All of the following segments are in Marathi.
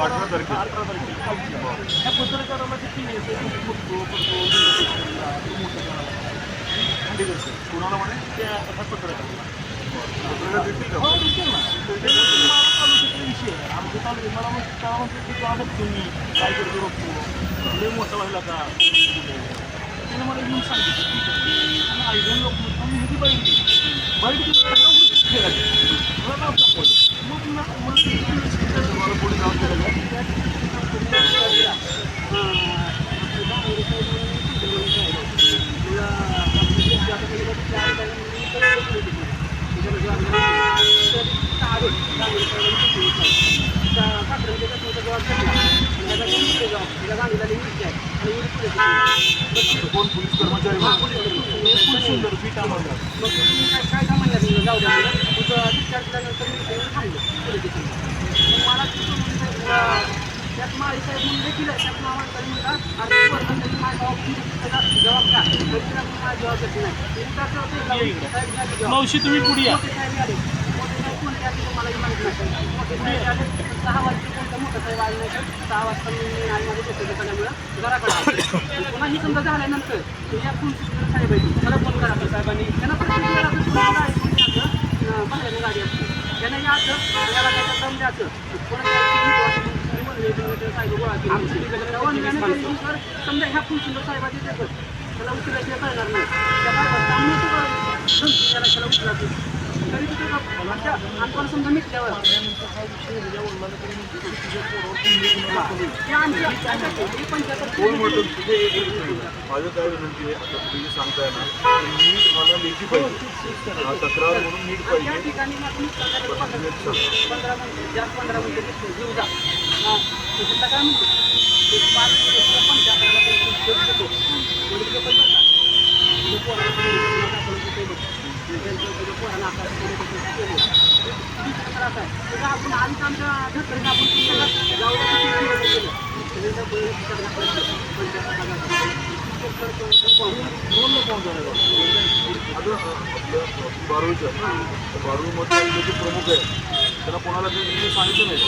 अठरा तारखेला अठरा तारखेला त्या पत्रकाराला किती येते बघतो करतो ठीक आहे सर कुणाला म्हणे त्या ह्या पत्रकाराला पत्रकार देतील का हो दिसेल ना ते मला तालुक्याचा विषय आहे आमच्या तालुक्यात मला मग तेव्हा म्हणतो की तुला बघतो मी काय करतो बघतो लय मोठा व्हायला का त्याने मला येऊन सांगितलं ठीक आहे आणि आयडियन लोक मी किती बघितली बघितली खेळायची मला नाव सापडलं मग ना मग तुम्हाला कोणी नाव दिलं का कोण पोलीस कर्मचारी काय सामान्य जाऊ द्या तुझं डिस्चार्ज केल्यानंतर मी पोलीस स्टेशनला मला तिथून त्यात माळी साहेब म्हणून देखील आहे त्यात त्याची माझ्या जबाब का? तर नाही. मावशी तुम्ही पुढे या? मोठे साहेब आले. मोठे साहेब कोणते आले ते मलाही माहीत नाही. मोठे साहेब आले. सहा वाजता मोठं नाही तर सहा वाजता मी माझे पेशंट झाल्यामुळं घराकडे. पुन्हा ही समजा झाल्यानंतर तुझ्या फोन साहेब आहे मला फोन करा साहेबांनी त्यांना आपण फोन करा, बाहेरून गाडी असते त्यांना यायचं याला काय दम द्यायचं समजा ह्या फुल सुंदर साहेबाचे देतात त्याला उचलायचे कळणार नाही. त्याला उचलायचं समजा मिटल्यावर. माझं काय विनंती आहे आता तुम्ही जे सांगताय ना नीट मला लेखी पाहिजे. हा तक्रार म्हणून नीट पाहिजे. ठिकाणी मग बघा. आहे आपण कोण झाले आता आपण बारूचं बारूमध्ये जे प्रमुख आहे कोणाला ते सांगितलं नाही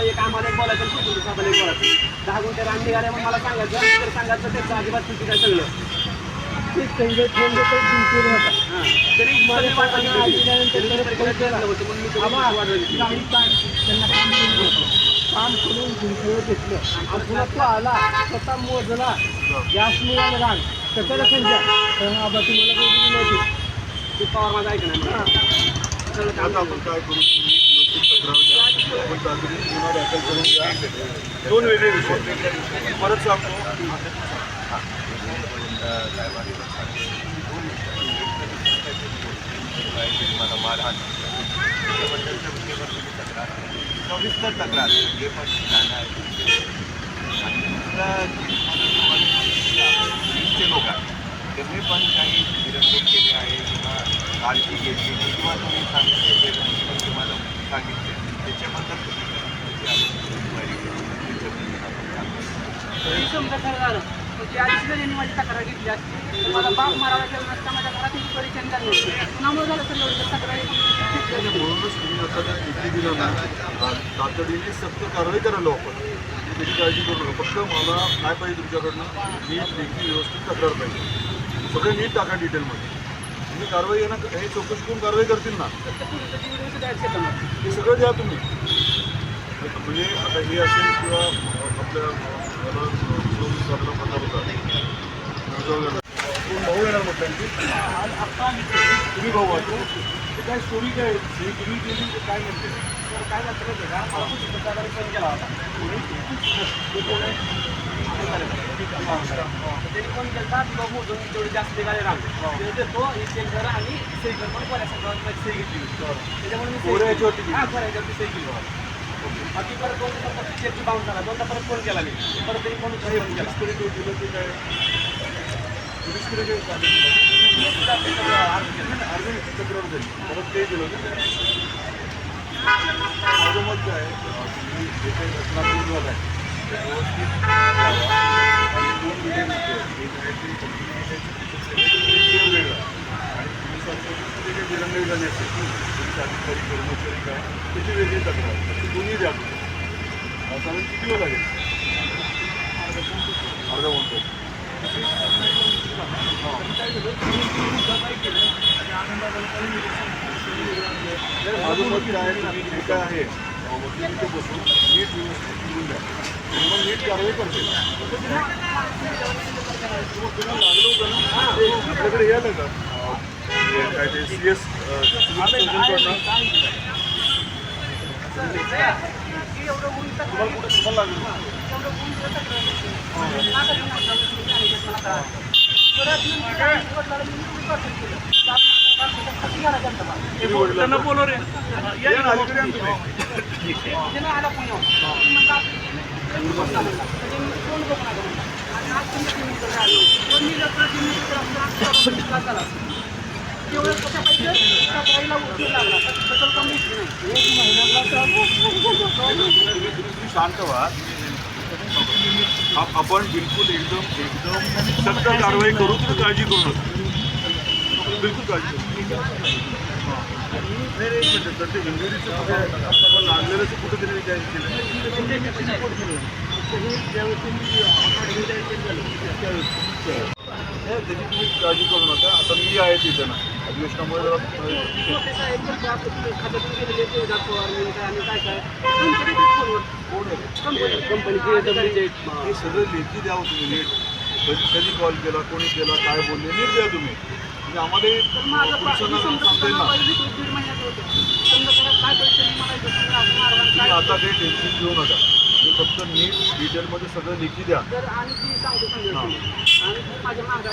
एक आम्हाला एक बोलायचं आणि एक बोलायचं दहा गुंठे रान निघाले मग मला सांगायचं तर सांगायचं त्याचं अजिबात चुकी काय सगळं हां. तरी सगळी वाट बघितली होती. तरी मी तरी काय केलं. नव्हतं, म्हणून मी तुम्हाला वाट बघितली. काम करून गुंतवणूक घेतलं. आणि पुन्हा तो आला स्वतः मोजला. गॅस मिळाला राग सकाळी संख्या तर आबा तुम्हाला बोलली नव्हती ते पवार माझा ऐकणार नाही. सगळं काम आता आपण काय करू? तुम्ही व्यवस्थित तक्रार द्या आपण तातडीने गुन्हा दाखल करून द्या दोन वेगळे विषय. परत सांगतो. मला मारहाण त्याबद्दलच्या तक्रार सविस्तर तक्रार. हे पण ठिकाण आहे आणि दुसरं लोक आहेत. त्यांनी पण काही विरंगुळ केले आहे किंवा काळजी घेतली नाही किंवा तुम्ही सांगितले जे तुम्हाला सांगितले. तरी समजा खरं झालं माझी तक्रार घेतली असती. मला बाप मारायला गेला नसता माझ्या घरात परीक्षण झालं कुणामुळे झालं तर एवढं तक्रारी म्हणूनच तुम्ही आता दिलं ना तातडीने सक्त कारवाई करायला आपण. त्याची काळजी करू नका. फक्त मला काय पाहिजे तुमच्याकडनं. नीट देखील व्यवस्थित तक्रार पाहिजे. सगळं नीट टाका डिटेलमध्ये तुम्ही कारवाई आहे ना हे चौकशी करून कारवाई करतील ना फक्त पोलिसाची व्हिडिओ सुद्धा ऍड शेतामध्ये. हे सगळं द्या तुम्ही म्हणजे आता हे असेल किंवा आपल्या याला जो आपला प्रकार होता जो कोण भाऊ येणार म्हटलं की तुम्ही भाऊ वाटतो ते काय स्टोरी काय ही तुम्ही केली ते काय म्हणते तर काय झालं माहिती आहे का मला पण चित्रकाराने फोन केला होता कोणी ते कोण आहे? त्यांनी फोन केला की बाबा मोजून जास्त निघाले रांग देतो करा आणि सही कर पण बऱ्याच सही घेतली त्याच्यामुळे मी सही कोऱ्या याच्यावरती सही केली बाबा बाकी परत दोन दिवसात चेक बाउन्स झाला दोनदा परत फोन केला मी परत तरी फोन फोन केला पोलीसकडे दिलं ते काय ते परत ते होतं माझं मत काय जे काही आहे आणि दोन आणि पोलीस झाली अधिकारी कर्मचारी काय त्याची वेगळी तक्रार ते दोन्ही द्या साधारण किती वेळ लागेल अर्धा म्हणतो माझं मत काय आहे तुम्ही जे काय बसून नीट व्यवस्थित द्या मग नीट कारवाई करते लागलं होतं ना ते आपल्याकडे यायला का काय ते सी एस तुम्हाला कुठे तुम्हाला लागलं त्यांना बोलव रे. शांत व्हा. आप- आपण बिलकुल एकदम एकदम सक्त कारवाई करू तुम्ही काळजी करू नका. बिलकुल काळजी नाही नाही, एक मिनिट तर ते इंजुरीचं कुठे आपण लागलेलं कुठेतरी काय केलं त्याची तुम्ही काळजी करू नका. आता मी आहे तिथे ना. अधिवेशनामुळे जरा हे सगळं लेखी द्यावं हो तुम्ही नीट. कधी कधी कॉल केला कोणी केला काय बोलले नीट द्या तुम्ही. आम्हाला हे तर माझं पा- मी पोलिसांना समजा सांगता येईल ना. पहिले दीड दीड महिन्याचं होतं. समजा त्याला काय पैसे मी मला इथं समजा आपण मारवाड तुम्ही काय आता काही टेन्शन घेऊ नका. तुम्ही फक्त नीट डिटेलमध्ये सगळं लेखी द्या. ती हां. ती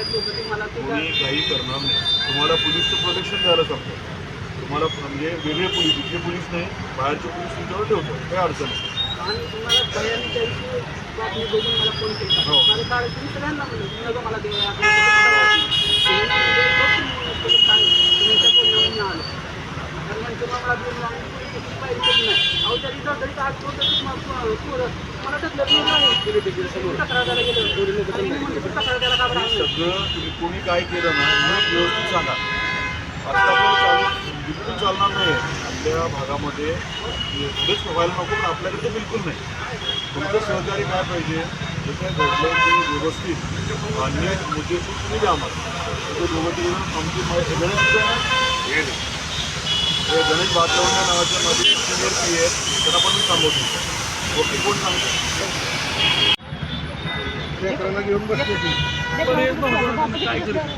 ते ते कोणी काही करणार नाही. तुम्हाला पोलीसचं प्रोटेक्शन द्यायला सांगतो. तुम्हाला म्हणजे वेगळे पोलीस इथले पोलीस नाही बाहेरचे पोलीस तुमच्यावर ठेवतो. काही अडचण नाही. आणि तुम्हाला भयानी त्याची बातमी बघून मला फोन केला हो. मला काळ तुम्ही सगळ्यांना म्हणलं तुम्ही नका मला देवा तुम्ही म्हणजे बघ तुम्ही काय तुमच्या बोलण्यावर मी आलो आणि म्हणतो मग मला दोन लावून पोलीस पाहिजे केली नाही अहो तरी तर तरी आज तो तरी तुम्हाला पोरं मला त्यातलं दूर नाही तक्रार द्यायला गेलो आणि मी म्हणतो तक्रार द्यायला का बरं हे आणलं? सगळं तुम्ही कोणी काय केलं ना नीट व्यवस्थित सांगा. आता चालू बिलकुल चालणार नाही. आपल्या भागामध्ये पुढेच व्हायला नको पण आपल्याकडे तर बिलकुल नाही. तुमचं सहकार्य काय पाहिजे? जे काय घडलं ते व्यवस्थित आणि मुद्देसूद तुम्ही द्या आम्हाला. ते दोघं तिघं आमची गणेश हे गणेश. भातवंड नावाच्या माझे सिनियर पी आहेत त्यांना पण मी सांगतो. वकील कोण सांगतो?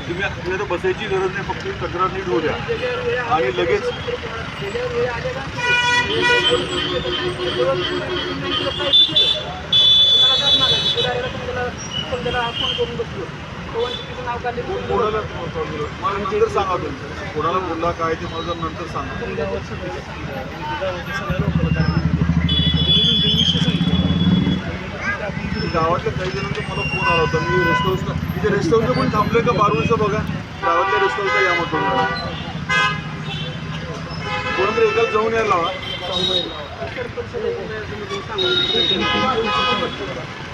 तुम्ही तुम्ही आता बसायची गरज नाही फक्त तक्रार नीट होऊ द्या. आणि लगेच मला नंतर सांगा तुम्ही. कोणाला बोलला काय ते मला जरा नंतर सांगा सगळ्या लोकांना कारण त्यांनी दोन तीन विषय सांगितले गावातल्या काही जणांचा मला फोन आला होता. मी रेस्ट हाऊसला इथे रेस्ट हाऊसला पण थांबलोय का? बारवणचं बघा. गावातल्या रेस्ट हाऊसला या मग तुम्ही. कोणतरी एकाला जाऊन यायला लावा.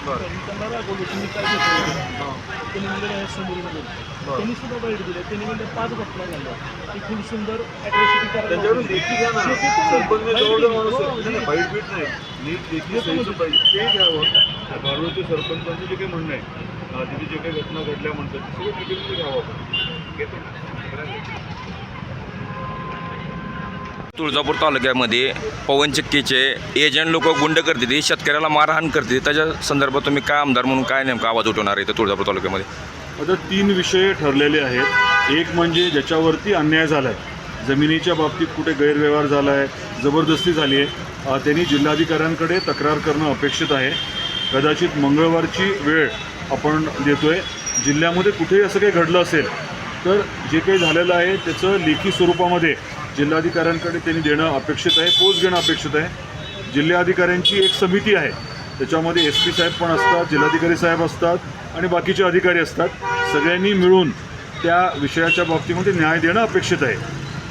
बरं. त्यांना रागवलं तुम्ही काय घेतलं त्यांनी म्हणजे नाही समोर म्हणून त्यांनी सुद्धा बाईट दिले. त्यांनी म्हणजे पाच घटना झाल्या ती खूप सुंदर अॅट्रॉसिटी त्यांच्याकडून करायला लेखी घ्या ना. सरपंच मी जवळचा माणूस आहे. नाही, नाही बाईट बीट नाही. नीट लेखी सहीचं पाहिजे ते घ्यावं. सरपंचांचं जे काही म्हणणं आहे अं, तिथे जे काही घटना घडल्या म्हणतात ते सगळं घ्यावं आपण. घेतो ना. तुळजापूर तालुक्यामध्ये पवनचक्कीचे एजंट लोक गुंड करते शेतकऱ्याला मारहाण करते त्याच्या संदर्भात तुम्ही काय आमदार म्हणून काय नेमका आवाज उठवणार आहे तुळजापूर तालुक्यामध्ये? आता तीन विषय ठरलेले आहेत. एक म्हणजे ज्याच्यावरती अन्याय झाला आहे जमिनीच्या बाबतीत कुठे गैरव्यवहार झाला आहे जबरदस्ती झाली आहे त्यांनी जिल्हाधिकाऱ्यांकडे तक्रार करणं अपेक्षित आहे. कदाचित मंगळवारची वेळ आपण देतो आहे जिल्ह्यामध्ये कुठेही असं काही घडलं असेल तर जे काही झालेलं आहे त्याचं लेखी स्वरूपामध्ये जिल्हाधिकाऱ्यांकडे त्यांनी देणं अपेक्षित आहे पोच घेणं अपेक्षित आहे. जिल्हाधिकाऱ्यांची एक समिती आहे. त्याच्यामध्ये एस पी साहेब पण असतात जिल्हाधिकारी साहेब असतात आणि बाकीचे अधिकारी असतात. सगळ्यांनी मिळून त्या विषयाच्या बाबतीमध्ये न्याय देणं अपेक्षित आहे.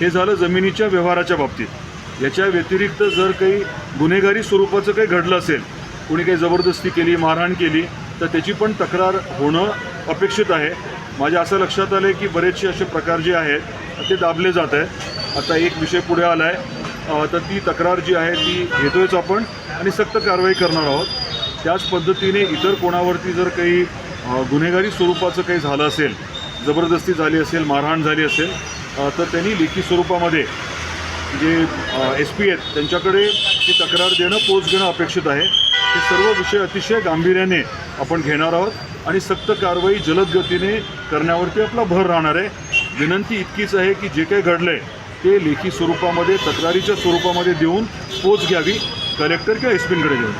हे झालं जमिनीच्या व्यवहाराच्या बाबतीत. याच्या व्यतिरिक्त जर काही गुन्हेगारी स्वरूपाचं काही घडलं असेल कोणी काही जबरदस्ती केली मारहाण केली तर त्याची पण तक्रार होणं अपेक्षित आहे. माझ्या असं लक्षात आलं आहे की बरेचसे असे प्रकार जे आहेत ते दाबले जात आहेत. आता एक विषय पुढे आला आहे तर ती तक्रार जी आहे ती घेतोयच आपण आणि सक्त कारवाई करणार आहोत. त्याच पद्धतीने इतर कोणावरती जर काही गुन्हेगारी स्वरूपाचं काही झालं असेल जबरदस्ती झाली असेल मारहाण झाली असेल तर त्यांनी लेखी स्वरूपामध्ये जे एस पी आहेत त्यांच्याकडे ती तक्रार देणं पोच घेणं अपेक्षित आहे. हे सर्व विषय अतिशय गांभीर्याने आपण घेणार आहोत आणि सक्त कारवाई जलद गतीने करण्यावरती आपला भर राहणार आहे. विनंती इतकीच आहे की जे काही घडलं आहे ते लेखी स्वरूपामध्ये तक्रारीच्या स्वरूपामध्ये देऊन पोच घ्यावी. कलेक्टर किंवा एस पींकडे देऊन.